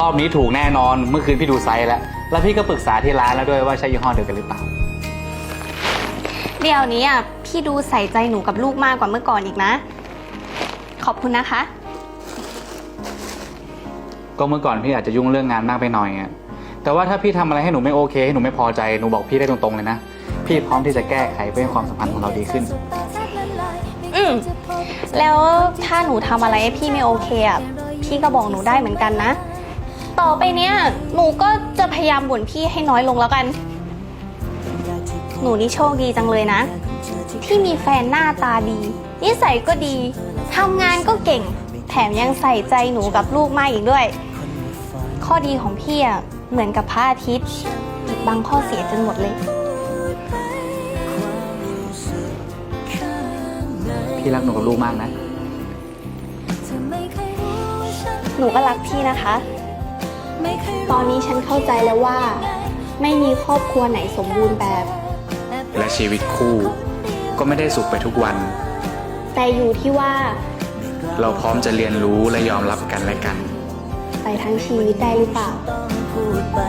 รอบนี้ถูกแน่นอน เมื่อคืนพี่ดูไซส์แล้ว แล้วพี่ก็ปรึกษาที่ร้านแล้วด้วยว่าใช่ยี่ห้อเดียวกันหรือเปล่า เดี๋ยวนี้อะพี่ดูใส่ใจหนูกับลูกมากกว่าเมื่อก่อนอีกนะ ขอบคุณนะคะ ก็เมื่อก่อนพี่อาจจะยุ่งเรื่องงานมากไปหน่อยอะแต่ว่าถ้าพี่ทำอะไรให้หนูไม่โอเคให้หนูไม่พอใจหนูบอกพี่ได้ตรงๆเลยนะ พี่พร้อมที่จะแก้ไขเพื่อให้ความสัมพันธ์ของเราดีขึ้น อืม แล้วถ้าหนูทำอะไรให้พี่ไม่โอเคอะ พี่ก็บอกหนูได้เหมือนกันนะ ต่อไปเนี้ยหนูก็จะพยายามบ่นพี่ให้น้อยลงแล้วกัน หนูนี่โชคดีจังเลยนะ ที่มีแฟนหน้าตาดี นิสัยก็ดีทำงานก็เก่ง แถมยังใส่ใจหนูกับลูกมากอีกด้วย ข้อดีของพี่อะเหมือนกับพระอาทิตย์ปิดบังข้อเสียจนหมดเลย พี่รักหนูกับลูกมากนะ หนูก็รักพี่นะคะ ตอนนี้ฉันเข้าใจแล้วว่า ไม่มีครอบครัวไหนสมบูรณ์แบบ และชีวิตคู่ก็ไม่ได้สุขไปทุกวัน แต่อยู่ที่ว่าเราพร้อมจะเรียนรู้และยอมรับกันและกัน ไปทั้งชีวิตได้หรือเปล่าพูดไป